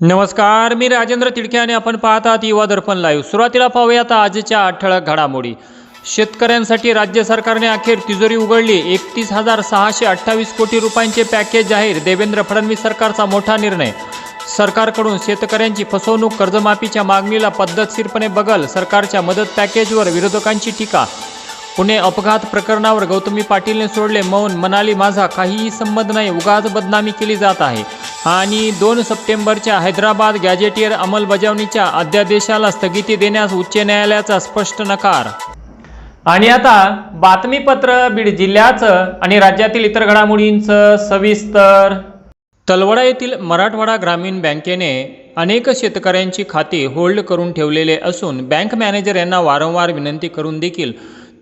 नमस्कार मी राजेंद्र तिडके आणि आपण पाहत आहात युवा दर्पण लाईव्ह सुरुवातीला पाहूयात आजच्या ठळक घडामोडी. शेतकऱ्यांसाठी राज्य सरकारने अखेर तिजोरी उघडली. एकतीस हजार सहाशे अठ्ठावीस कोटी रुपयांचे पॅकेज जाहीर देवेंद्र फडणवीस सरकारचा मोठा निर्णय. सरकारकडून शेतकऱ्यांची फसवणूक कर्जमाफीच्या मागणीला पद्धतशीरपणे बगल सरकारच्या मदत पॅकेजवर विरोधकांची टीका. पुणे अपघात प्रकरणावर गौतमी पाटीलने सोडले मौन. मनाली माझा काहीही संबंध नाही. उगाच बदनामी केली जात आहे. आणि दोन सप्टेंबरच्या हैदराबाद गॅजेटियर अंमलबजावणीच्या अध्यादेशाला स्थगिती देण्यास उच्च न्यायालयाचा स्पष्ट नकार. आणि आता बातमीपत्र बीड जिल्ह्याचं आणि राज्यातील इतर घडामोडींचं सविस्तर. तलवडा येथील मराठवाडा ग्रामीण बँकेने अनेक शेतकऱ्यांची खाती होल्ड करून ठेवलेले असून बँक मॅनेजर यांना वारंवार विनंती करून देखील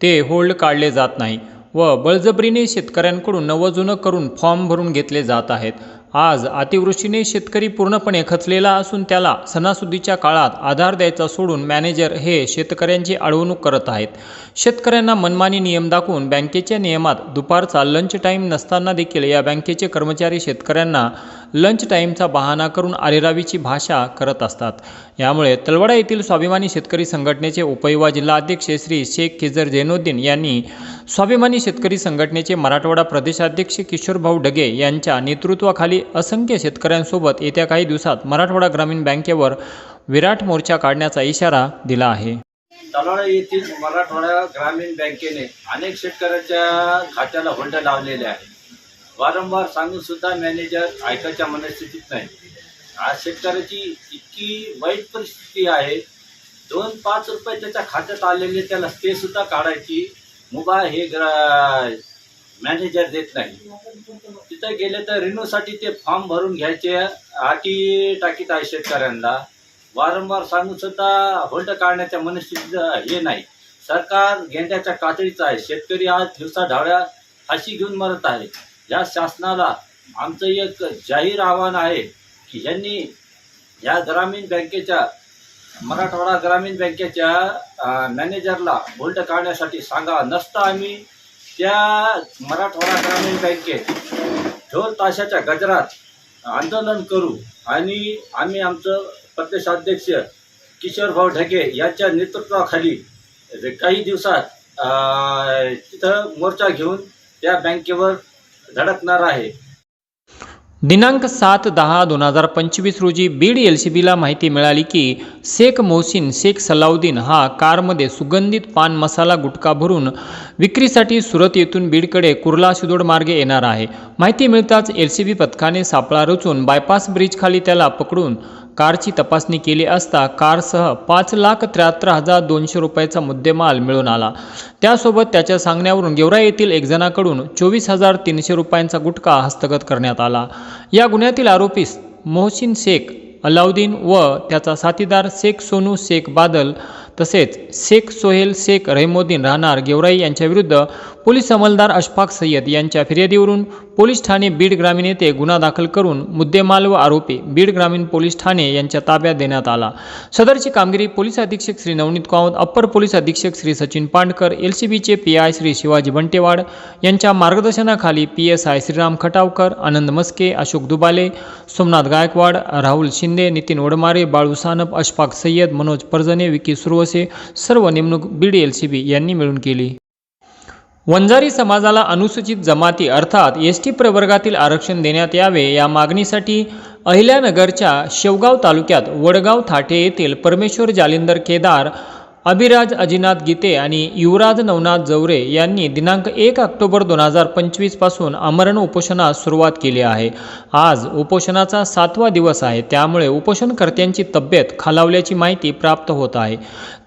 ते होल्ड काढले जात नाही व बळजबरीने शेतकऱ्यांकडून नवजुनं करून फॉर्म भरून घेतले जात आहेत. आज अतिवृष्टीने शेतकरी पूर्णपणे खचलेला असून त्याला सणासुदीच्या काळात आधार द्यायचा सोडून मॅनेजर हे शेतकऱ्यांची अडवणूक करत आहेत. शेतकऱ्यांना मनमानी नियम दाखवून बँकेच्या नियमात दुपारचा लंच टाईम नसताना देखील या बँकेचे कर्मचारी शेतकऱ्यांना लंच टाईमचा बहाणा करून आरेरावीची भाषा करत असतात. यामुळे तलवाडा येथील स्वाभिमानी शेतकरी संघटनेचे उपयुवा जिल्हाध्यक्ष श्री शेख खिजर जैनुद्दीन यांनी स्वाभिमानी शेतकरी संघटनेचे मराठवाडा प्रदेशाध्यक्ष किशोरभाऊ डगे यांच्या नेतृत्वाखाली असंख्य शेतकऱ्यांसोबत येत्या काही दिवसात मराठवाडा ग्रामीण बँकेवर विराट मोर्चा काढण्याचा इशारा दिला आहे. तलाळा येथील मराठवाडा ग्रामीण बँकेने अनेक शेतकऱ्याच्या खात्याला होल्ड लावलेले आहे. वारंवार सांगून सुद्धा मॅनेजर ऐकायच्या मनस्थितीत नाही. आज शेतकऱ्याची इतकी वाईट परिस्थिती आहे. दोन पाच रुपये त्याच्या खात्यात आलेले त्याला ते सुद्धा काढायची. मुभा हे ग्रा मॅनेजर देत नाही. तिथं गेले तर रिन्यूसाठी ते फॉर्म भरून घ्यायचे आटी टाकीत आहे शेतकऱ्यांना. वारंवार सांगून सुद्धा होल्ड काढण्याच्या मनस्थितीत हे नाही. सरकार गेंड्याच्या कातडीचं आहे. शेतकरी आज दिवसा ढावळ्या फाशी घेऊन मरत आहे. या शासनाला आमचं एक जाहीर आव्हान आहे की यांनी या ग्रामीण बँकेच्या मराठवाडा ग्रामीण बँकेच्या मॅनेजरला होल्ड काढण्यासाठी सांगा. नसता आम्ही त्या मराठवाडा ग्रामीण बँकेत ढोल ताशाच्या गजरात आंदोलन करू आणि आम्ही आमचं प्रदेशाध्यक्ष किशोरभाऊ ढगे यांच्या नेतृत्वाखाली काही दिवसात तिथं मोर्चा घेऊन त्या बँकेवर धडकणार आहे. दिनांक सात दहा दोन हजार पंचवीस रोजी बीड एल सी बीला माहिती मिळाली की शेख मोहसिन शेख सलाउद्दीन हा कारमध्ये सुगंधित पान मसाला गुटखा भरून विक्रीसाठी सुरत येथून बीडकडे कुर्ला सिदोड मार्गे येणार आहे. माहिती मिळताच एल सी बी पथकाने सापळा रचून बायपास ब्रिजखाली त्याला पकडून कारची तपासणी केली असता कारसह पाच लाख त्र्याहत्तर हजार दोनशे रुपयाचा मुद्देमाल मिळून आला. त्यासोबत त्याच्या सांगण्यावरून गेवरा येथील एक जणाकडून चोवीस हजार तीनशे रुपयांचा गुटखा हस्तगत करण्यात आला. या गुन्ह्यातील आरोपीस मोहसिन शेख अलाउद्दीन व त्याचा साथीदार शेख सोनू शेख बादल तसेच शेख सोहेल शेख रहिमोद्दीन राहणार गेवराई यांच्याविरुद्ध पोलीस अंमलदार अशफाक सय्यद यांच्या फिर्यादीवरून पोलीस ठाणे बीड ग्रामीण येथे गुन्हा दाखल करून मुद्देमाल व आरोपी बीड ग्रामीण पोलीस ठाणे यांच्या ताब्यात देण्यात आला. सदरची कामगिरी पोलीस अधीक्षक श्री नवनीत कावत अप्पर पोलीस अधीक्षक श्री सचिन पांडकर एल सी बीचे पी आय श्री शिवाजी बंटेवाड यांच्या मार्गदर्शनाखाली P S I Shriram Khatavkar Anand Maske Ashok Dubale Somnath Gaikwad Rahul Shinde Nitin Wadmare Balu Sanap Ashfaq Sayyed Manoj Parjane Vicky Surwase सर्व नेमणूक बीड एल सी बी यांनी मिळून केली. वंजारी समाजाला अनुसूचित जमाती अर्थात एस टी प्रवर्गातील आरक्षण देण्यात यावे या मागणीसाठी अहिल्यानगरच्या शेवगाव तालुक्यात वडगाव थाटे येथील परमेश्वर जालिंदर केदार अभिराज अजिनाथ गीते आणि युवराज नवनाथ जवरे यांनी दिनांक एक ऑक्टोबर दोन हजार पंचवीसपासून आमरण उपोषणास सुरुवात केली आहे. आज उपोषणाचा सातवा दिवस आहे. त्यामुळे उपोषणकर्त्यांची तब्येत खालावल्याची माहिती प्राप्त होत आहे.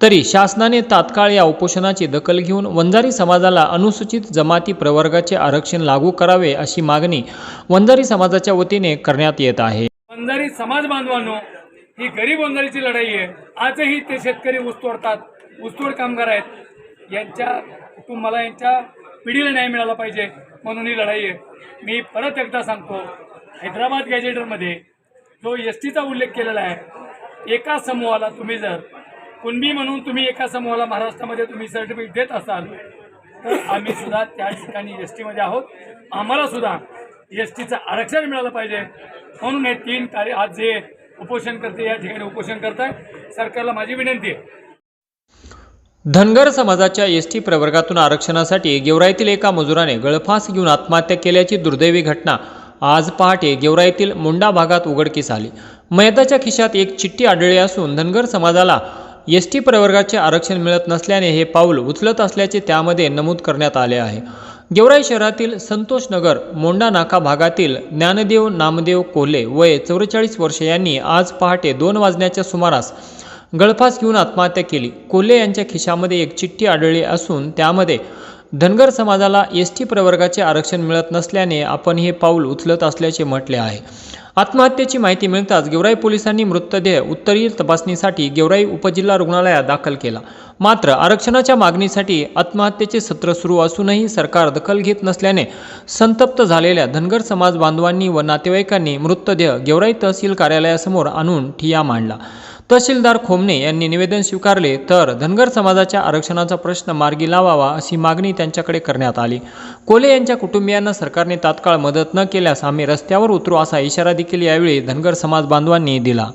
तरी शासनाने तात्काळ या उपोषणाची दखल घेऊन वंजारी समाजाला अनुसूचित जमाती प्रवर्गाचे आरक्षण लागू करावे अशी मागणी वंजारी समाजाच्या वतीने करण्यात येत आहे. वंजारी समाज बांधवांनो ही गरीब वंजारीची लढाई आहे. आजही ते शेतकरी ऊसतोडतात ऊसतोड कामगार आहेत. यांच्या कुटुंबाला यांच्या पिढीला न्याय मिळाला पाहिजे म्हणून ही लढाई आहे. मी परत एकदा सांगतो हैदराबाद गॅजेटरमध्ये जो एस टीचा उल्लेख केलेला आहे एका समूहाला तुम्ही जर कुणबी म्हणून तुम्ही एका समूहाला महाराष्ट्रामध्ये तुम्ही सर्टिफिकेट देत असाल तर आम्ही सुद्धा त्या ठिकाणी एस टीमध्ये आहोत. आम्हाला सुद्धा एस टीचं आरक्षण मिळालं पाहिजे. म्हणून हे तीन कार्य आज जे उपोषण करते या ठिकाणी उपोषण करताय. सरकारला माझी विनंती आहे. धनगर समाजाच्या एस टी प्रवर्गातून आरक्षणासाठी गेवराईतील एका मजुराने गळफास घेऊन आत्महत्या केल्याची दुर्दैवी घटना आज पहाटे गेवराईतील मुंडा भागात उघडकीस आली. मैदाच्या खिशात एक चिठ्ठी आढळली असून धनगर समाजाला एस टी प्रवर्गाचे आरक्षण मिळत नसल्याने हे पाऊल उचलत असल्याचे त्यामध्ये नमूद करण्यात आले आहे. गेवराई शहरातील संतोष नगर मोंडा नाका भागातील ज्ञानदेव नामदेव कोल्हे वय चौवेचाळीस वर्ष यांनी आज पहाटे दोन वाजण्याच्या सुमारास गळफास घेऊन आत्महत्या केली. कोल्हे यांच्या खिशामध्ये एक चिठ्ठी आढळली असून त्यामध्ये धनगर समाजाला एस टी प्रवर्गाचे आरक्षण मिळत नसल्याने आपण हे पाऊल उचलत असल्याचे म्हटले आहे. आत्महत्येची माहिती मिळताच गेवराई पोलिसांनी मृतदेह उत्तरीय तपासणीसाठी गेवराई उपजिल्हा रुग्णालयात दाखल केला. मात्र आरक्षणाच्या मागणीसाठी आत्महत्येचे सत्र सुरू असूनही सरकार दखल घेत नसल्याने संतप्त झालेल्या धनगर समाज बांधवांनी व नातेवाईकांनी मृतदेह गेवराई तहसील कार्यालयासमोर आणून ठिया मांडला. तहसीलदार खोमणे यांनी निवेदन स्वीकारले तर धनगर समाजाच्या आरक्षणाचा प्रश्न मार्गी लावावा अशी मागणी त्यांच्याकडे करण्यात आली. कोले यांच्या कुटुंबियांना सरकारने तात्काळ मदत न केल्यास आम्ही रस्त्यावर उतरू असा इशारा देखील यावेळी धनगर समाज बांधवांनी दिला.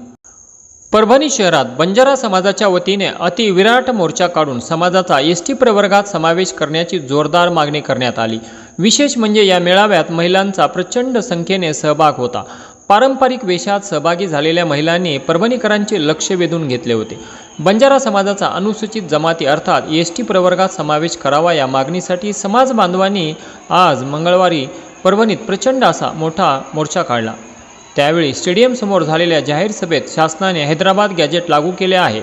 परभणी शहरात बंजारा समाजाच्या वतीने अतिविराट मोर्चा काढून समाजाचा एस टी प्रवर्गात समावेश करण्याची जोरदार मागणी करण्यात आली. विशेष म्हणजे या मेळाव्यात महिलांचा प्रचंड संख्येने सहभाग होता. पारंपरिक वेशात सहभागी झालेल्या महिलांनी परभणीकरांचे लक्ष वेधून घेतले होते. बंजारा समाजाचा अनुसूचित जमाती अर्थात एस टी प्रवर्गात समावेश करावा या मागणीसाठी समाज बांधवांनी आज मंगळवारी परभणीत प्रचंड असा मोठा मोर्चा काढला. त्यावेळी स्टेडियमसमोर झालेल्या जाहीर सभेत शासनाने हैदराबाद गॅजेट लागू केले आहे.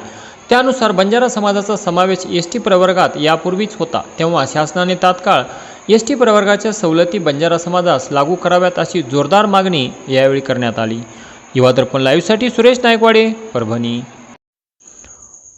त्यानुसार बंजारा समाजाचा समावेश एस टी प्रवर्गात यापूर्वीच होता तेव्हा शासनाने तात्काळ एस टी प्रवर्गाच्या सवलती बंजारा समाजास लागू कराव्यात अशी जोरदार मागणी यावेळी करण्यात आली. युवा दर्पण लाईव्हसाठी सुरेश नायकवाडे परभणी.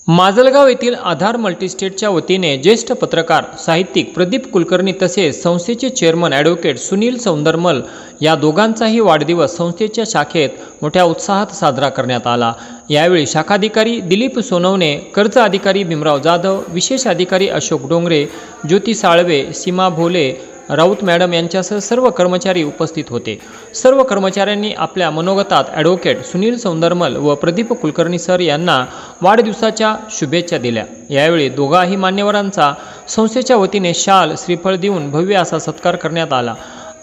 माजलगाव येथील आधार मल्टीस्टेटच्या वतीने ज्येष्ठ पत्रकार साहित्यिक प्रदीप कुलकर्णी तसेच संस्थेचे चेअरमन ॲडव्होकेट सुनील सौंदरमल या दोघांचाही वाढदिवस संस्थेच्या शाखेत मोठ्या उत्साहात साजरा करण्यात आला. यावेळी शाखाधिकारी दिलीप सोनवणे कर्ज अधिकारी भीमराव जाधव विशेष अधिकारी अशोक डोंगरे ज्योती साळवे सीमा भोले राऊत मॅडम यांच्यासह सर्व कर्मचारी उपस्थित होते. सर्व कर्मचाऱ्यांनी आपल्या मनोगतात ॲडव्होकेट सुनील सौंदरमल व प्रदीप कुलकर्णी सर यांना वाढदिवसाच्या शुभेच्छा दिल्या. यावेळी दोघाही मान्यवरांचा संस्थेच्या वतीने शाल श्रीफळ देऊन भव्य असा सत्कार करण्यात आला.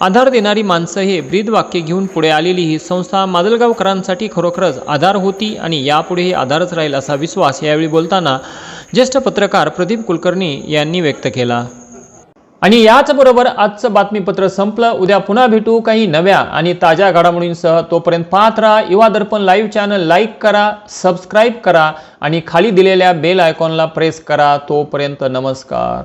आधार देणारी माणसं हे ब्रीद वाक्य घेऊन पुढे आलेली ही संस्था माजलगावकरांसाठी खरोखरच आधार होती आणि यापुढेही आधारच राहील असा विश्वास यावेळी बोलताना ज्येष्ठ पत्रकार प्रदीप कुलकर्णी यांनी व्यक्त केला. आणि याचबरोबर आजचं बातमीपत्र संपलं. उद्या पुन्हा भेटू. काही नव्या आणि ताज्या घडामोडींसह तोपर्यंत पाहत राहा. Yuva Darpan live channel like करा सबस्क्राईब करा आणि खाली दिलेल्या बेल आयकॉनला प्रेस करा. तोपर्यंत नमस्कार.